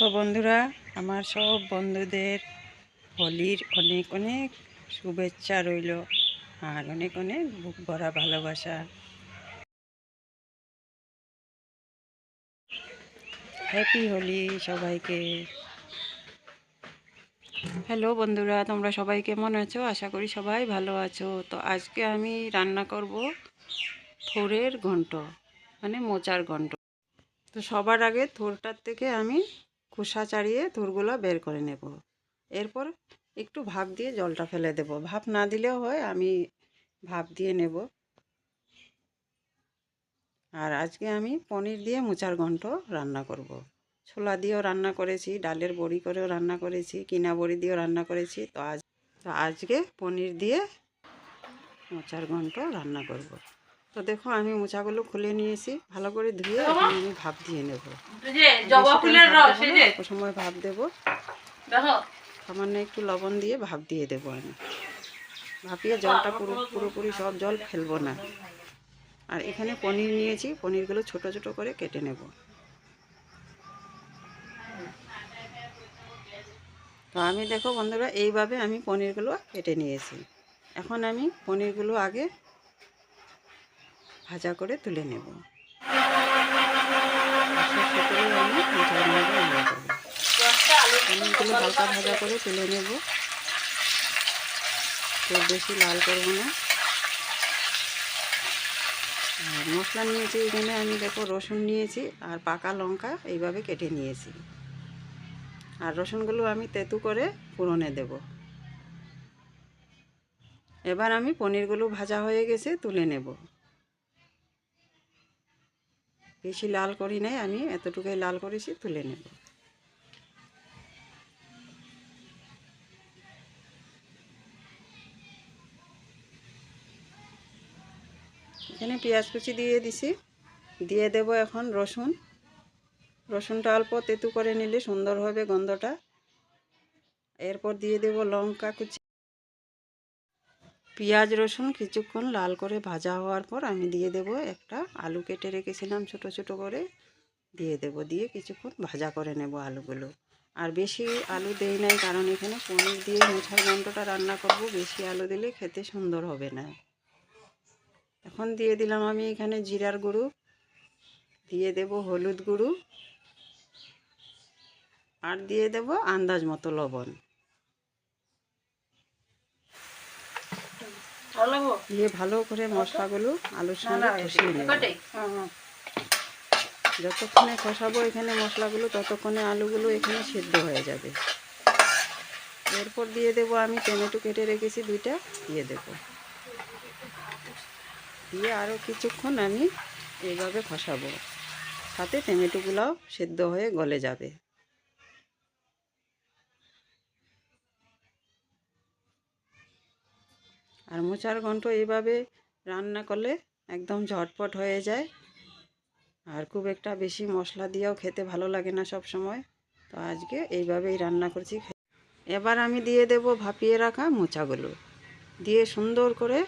তো বন্ধুরা, আমার সব বন্ধুদের হোলির অনেক অনেক শুভেচ্ছা রইল আর অনেক অনেক বুক ভরা ভালোবাসা। হ্যাপি হোলি সবাইকে। হ্যালো বন্ধুরা, তোমরা সবাই কেমন আছো? আশা করি সবাই ভালো আছো। তো আজকে আমি রান্না করব থোরের ঘন্ট মানে মোচার ঘন্ট। তো সবার আগে থোরটার থেকে আমি খোসা ছাড়িয়ে থোরগুলো বের করে নেব এরপর একটু ভাপ দিয়ে জলটা ফেলে দেব ভাপ না দিলেও হয়, আমি ভাপ দিয়ে নেব আর আজকে আমি পনির দিয়ে মোচার ঘন্ট রান্না করব। ছোলা দিয়েও রান্না করেছি, ডালের বড়ি করেও রান্না করেছি, কিনা বড়ি দিয়েও রান্না করেছি তো আজ তো আজকে পনির দিয়ে মোচার ঘন্ট রান্না করব। তো দেখো আমি মোচাগুলো খুলে নিয়েছি। ভালো করে ধুয়ে আমি ভাপ দিয়ে নেব। সময় ভাপ দেবো। সামান্য একটু লবণ দিয়ে ভাপ দিয়ে দেবো আমি। ভাপিয়ে জলটা পুরো পুরোপুরি সব জল ফেলব না। আর এখানে পনির নিয়েছি পনিরগুলো ছোট ছোট করে কেটে নেব। তো আমি দেখো বন্ধুরা এইভাবে আমি পনিরগুলো কেটে নিয়েছি। এখন আমি পনিরগুলো আগে ভাজা করে তুলে নেব। সর্ষে আমি পনিরগুলো হালকা ভাজা করে তুলে নেব। খুব বেশি লাল করব না। আর মশলা নিয়েছি এখানে আমি দেখো রসুন নিয়েছি আর পাকা লঙ্কা এইভাবে কেটে নিয়েছি। আর রসুনগুলো আমি তেতু করে পুরনে দেব। এবার আমি পনিরগুলো ভাজা হয়ে গেছে তুলে নেব। বেশি লাল করি নাই আমি, এতটুকুই লাল করেছি, তুলে নেব। এখানে পেঁয়াজ কুচি দিয়ে দিছি। দিয়ে দেব এখন রসুন। রসুনটা অল্প তেতু করে নিলে সুন্দর হবে গন্ধটা। এরপর দিয়ে দেব লঙ্কা কুচি। পেঁয়াজ, রসুন কিছুক্ষণ লাল করে ভাজা হওয়ার পর আমি দিয়ে দেব একটা আলু কেটে রেখেছিলাম ছোট ছোট করে। দিয়ে দেব, দিয়ে কিছুক্ষণ ভাজা করে নেব আলুগুলো। আর বেশি আলু দেই নাই কারণ এখানে পনির দিয়ে মোছার ঘন্টটা রান্না করব, বেশি আলু দিলে খেতে সুন্দর হবে না। এখন দিয়ে দিলাম আমি এখানে জিরার গুঁড়ো। দিয়ে দেব হলুদ গুঁড়ো। আর দিয়ে দেব আন্দাজ মতো লবণ ভালো গো দিয়ে ভালো করে মশলাগুলো আলুর সঙ্গে কষিয়ে নেব। যতক্ষণে কষাবো এখানে মশলাগুলো ততক্ষণে আলুগুলো এখানে সিদ্ধ হয়ে যাবে। এরপর দিয়ে দেব আমি টমেটো কেটে রেখেছি দুইটা দিয়ে দেব। দিয়ে আরও কিছুক্ষণ আমি এইভাবে কষাবো। সাথে টমেটোগুলোও সেদ্ধ হয়ে গলে যাবে। আর মোচার ঘন্ট এইভাবে রান্না করলে একদম ঝটপট হয়ে যায়। আর খুব একটা বেশি মশলা দিয়েও খেতে ভালো লাগে না সব সময়। তো আজকে এইভাবেই রান্না করছি। এবার আমি দিয়ে দেব ভাপিয়ে রাখা মোচাগুলো। দিয়ে সুন্দর করে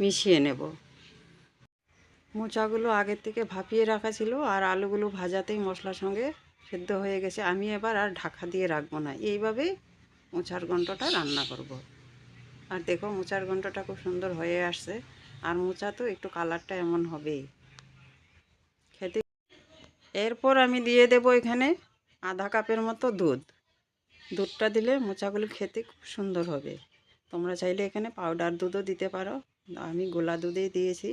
মিশিয়ে নেব। মোচাগুলো আগের থেকে ভাপিয়ে রাখা ছিল আর আলুগুলো ভাজাতেই মশলার সঙ্গে সেদ্ধ হয়ে গেছে। আমি এবার আর ঢাকা দিয়ে রাখব না। এইভাবেই মোচার ঘন্টটা রান্না করব। আর দেখো মোচার ঘন্টটা খুব সুন্দর হয়ে আসছে। আর মোচা তো একটু কালারটা এমন হবেই। খেতে এরপর আমি দিয়ে দেব এখানে আধা কাপের মতো দুধ। দুধটা দিলে মোচাগুলো খেতে খুব সুন্দর হবে। তোমরা চাইলে এখানে পাউডার দুধও দিতে পারো। আমি গোলা দুধেই দিয়েছি।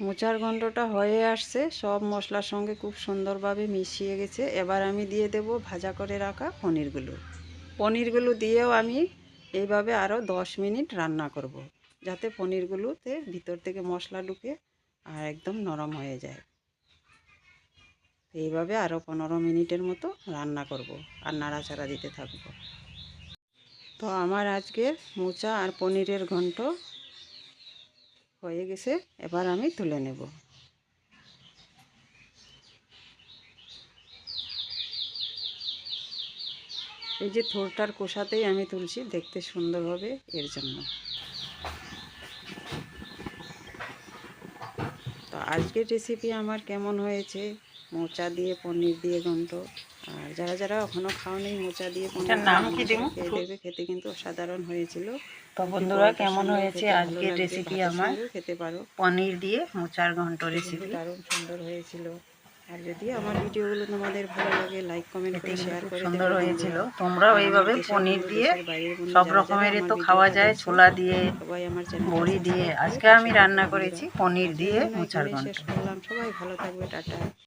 মোচার গন্ধটা হয়ে আসছে। সব মশলার সঙ্গে খুব সুন্দরভাবে মিশিয়ে গেছে। এবার আমি দিয়ে দেব ভাজা করে রাখা পনিরগুলো। পনিরগুলো দিয়েও আমি এইভাবে আরও দশ মিনিট রান্না করব। যাতে পনিরগুলোতে ভিতর থেকে মশলা ঢুকে আর একদম নরম হয়ে যায় এইভাবে আরও পনেরো মিনিটের মতো রান্না করব আর নাড়াচাড়া দিতে থাকব তো আমার আজকের মোচা আর পনিরের ঘন্ট হয়ে গেছে, এবার আমি তুলে নেব এই যে থোরটার কোষাতেই আমি তুলছি দেখতে সুন্দর হবে এর জন্য। তো আজকের রেসিপি আমার কেমন হয়েছে? মোচা দিয়ে পনির দিয়ে ঘন্ট আর যারা যারা এখনও খাওনি মোচা দিয়ে পনির নাম কি দেখবে খেতে কিন্তু অসাধারণ হয়েছিল। তো বন্ধুরা কেমন হয়েছে আজকের রেসিপি আমার? খেতে পারো। পনির দিয়ে মোচার ঘন্ট রেসিপি দারুণ সুন্দর হয়েছিল। আর যদি আমার ভিডিওগুলো তোমাদের ভালো লাগে লাইক কমেন্ট করে শেয়ার করে সুন্দর হয়েছিল। তোমরাও এইভাবে পনির দিয়ে সব রকমেরই তো খাওয়া যায় ছোলা দিয়ে সবাই আমার চ্যানেল বড়ি দিয়ে আজকে আমি রান্না করেছি পনির দিয়ে মোচার ঘন্ট। সবাই ভালো থাকবে টাটা।